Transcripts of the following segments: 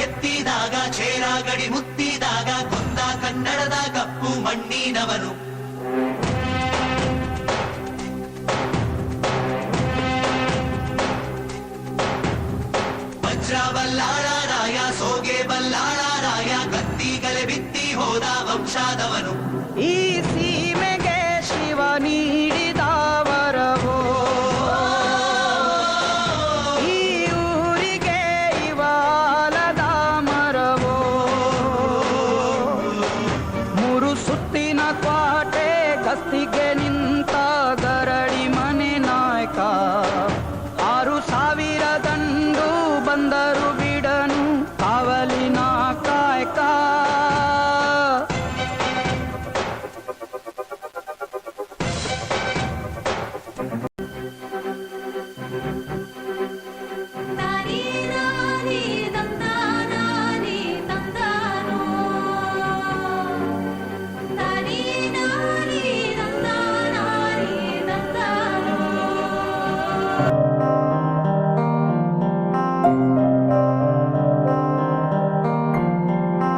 ಎತ್ತಿದಾಗ ಚೇರಾಗಡಿ ಮುತ್ತಿದಾಗ ಕೊಂದ ಕನ್ನಡದ ಕಪ್ಪು ಮಣ್ಣಿನವನು ವಜ್ರಬಲ್ಲಾಳ ರಾಯ ಸೋಗೆ ರಾಯ ಕತ್ತಿಗಲೆ ಬಿತ್ತಿ ಹೋದ ವಂಶಾದವನು ಈ Again.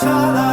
Shala.